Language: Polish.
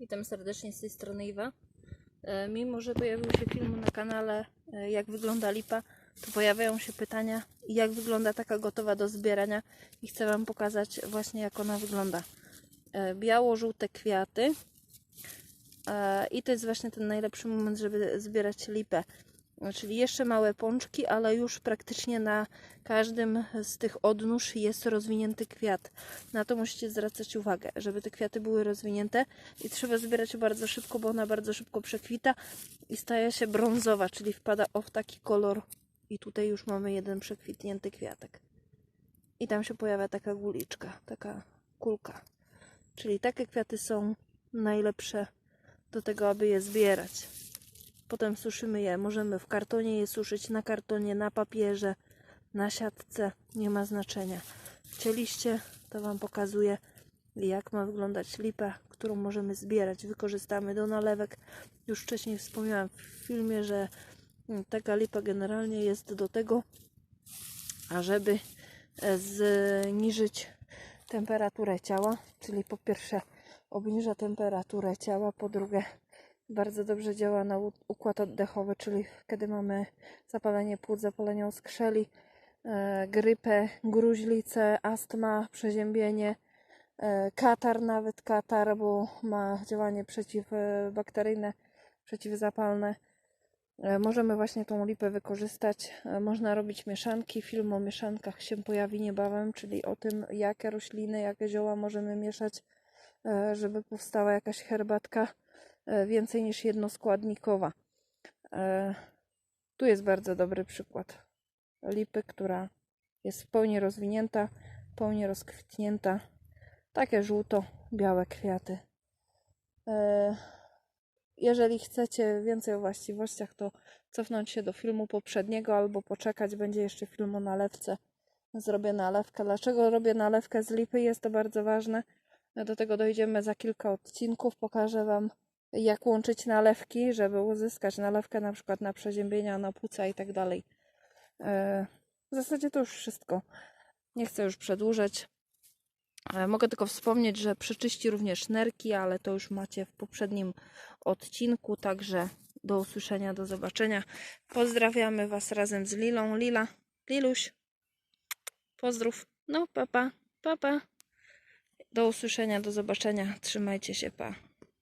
Witam serdecznie z tej strony Iwa. E, Mimo, że pojawił się film na kanale e, jak wygląda lipa, to pojawiają się pytania jak wygląda taka gotowa do zbierania i chcę Wam pokazać właśnie jak ona wygląda. E, Biało-żółte kwiaty i to jest właśnie ten najlepszy moment, żeby zbierać lipę. Czyli jeszcze małe pączki, ale już praktycznie na każdym z tych odnóż jest rozwinięty kwiat. Na to musicie zwracać uwagę, żeby te kwiaty były rozwinięte i trzeba zbierać bardzo szybko, bo ona bardzo szybko przekwita i staje się brązowa, czyli wpada o w taki kolor. I tutaj już mamy jeden przekwitnięty kwiatek. I tam się pojawia taka guliczka, taka kulka. Czyli takie kwiaty są najlepsze do tego, aby je zbierać. Potem suszymy je. Możemy w kartonie je suszyć, na kartonie, na papierze, na siatce. Nie ma znaczenia. Chcieliście, to Wam pokazuję, jak ma wyglądać lipa, którą możemy zbierać. Wykorzystamy do nalewek. Już wcześniej wspomniałam w filmie, że mm, taka lipa generalnie jest do tego, ażeby e, zniżyć temperaturę ciała, czyli po pierwsze obniża temperaturę ciała, po drugie bardzo dobrze działa na układ oddechowy, czyli kiedy mamy zapalenie płuc, zapalenie oskrzeli, e, grypę, gruźlicę, astma, przeziębienie, e, katar, nawet katar, bo ma działanie przeciwbakteryjne, przeciwzapalne. E, Możemy właśnie tą lipę wykorzystać. Można robić mieszanki. Film o mieszankach się pojawi niebawem, czyli o tym, jakie rośliny, jakie zioła możemy mieszać, żeby powstała jakaś herbatka więcej niż jednoskładnikowa. E, Tu jest bardzo dobry przykład lipy, która jest w pełni rozwinięta, w pełni rozkwitnięta. Takie żółto-białe kwiaty. E, Jeżeli chcecie więcej o właściwościach, to cofnąć się do filmu poprzedniego albo poczekać, będzie jeszcze film o nalewce. Zrobię nalewkę. Dlaczego robię nalewkę z lipy? Jest to bardzo ważne. Do tego dojdziemy za kilka odcinków. Pokażę Wam, jak łączyć nalewki, żeby uzyskać nalewkę na przykład na przeziębienia, na płuca i tak dalej. E, W zasadzie to już wszystko. Nie chcę już przedłużać. E, Mogę tylko wspomnieć, że przeczyści również nerki, ale to już macie w poprzednim odcinku, także do usłyszenia, do zobaczenia. Pozdrawiamy Was razem z Lilą. Lila, Liluś, pozdrów. No, papa, papa. Do usłyszenia, do zobaczenia. Trzymajcie się, pa.